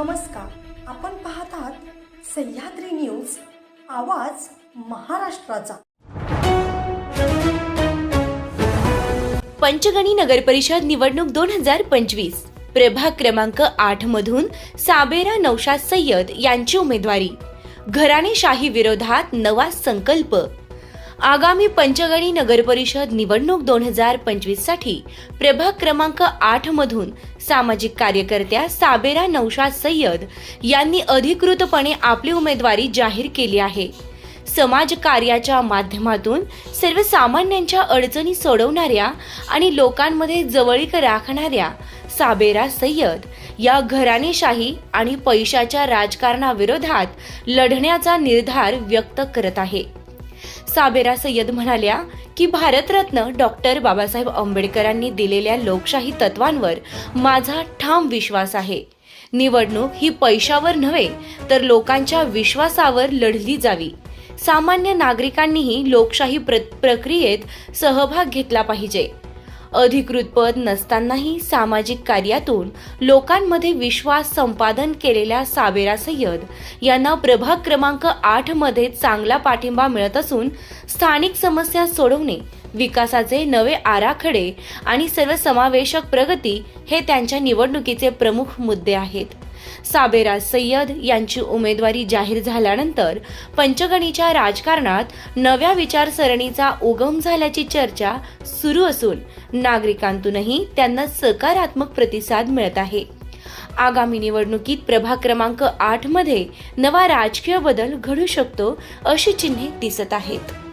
नमस्कार. आपण पाहत आहात सह्याद्री न्यूज आवाज महाराष्ट्राचा. पंचगणी नगरपरिषद निवडणूक दोन हजार पंचवीस. प्रभाग क्रमांक आठ मधून साबेरा नौशाद सय्यद यांची उमेदवारी. घराणेशाही विरोधात नवा संकल्प. आगामी पंचगणी नगरपरिषद निवडणूक दोन हजार पंचवीससाठी प्रभाग क्रमांक आठमधून सामाजिक कार्यकर्त्या साबेरा नौशाद सय्यद यांनी अधिकृतपणे आपली उमेदवारी जाहीर केली आहे. समाज कार्याच्या माध्यमातून सर्वसामान्यांच्या अडचणी सोडवणाऱ्या आणि लोकांमध्ये जवळीक राखणाऱ्या साबेरा सय्यद या घराणेशाही आणि पैशाच्या राजकारणाविरोधात लढण्याचा निर्धार व्यक्त करत आहे. साबेरा सय्यद म्हणाल्या की भारतरत्न डॉक्टर बाबासाहेब आंबेडकरांनी दिलेल्या लोकशाही तत्वांवर माझा ठाम विश्वास आहे. निवडणूक ही पैशावर नव्हे तर लोकांच्या विश्वासावर लढली जावी. सामान्य नागरिकांनीही लोकशाही प्र- प्रक्रियेत सहभाग घेतला पाहिजे. अधिकृत पद नसतानाही सामाजिक कार्यातून लोकांमध्ये विश्वास संपादन केलेल्या साबेरा सय्यद यांना प्रभाग क्रमांक आठमध्ये चांगला पाठिंबा मिळत असून स्थानिक समस्या सोडवणे विकासाचे नवे आराखडे आणि सर्वसमावेशक प्रगती हे त्यांच्या निवडणुकीचे प्रमुख मुद्दे आहेत. साबेरा सय्यद यांची उमेदवारी जाहीर झाल्यानंतर पंचगणीच्या राजकारणात नव्या विचारसरणीचा उगम झाल्याची चर्चा सुरू असून नागरिकांतूनही त्यांना सकारात्मक प्रतिसाद मिळत आहे. आगामी निवडणुकीत प्रभाग क्रमांक आठमध्ये नवा राजकीय बदल घडू शकतो अशी चिन्हे दिसत आहेत.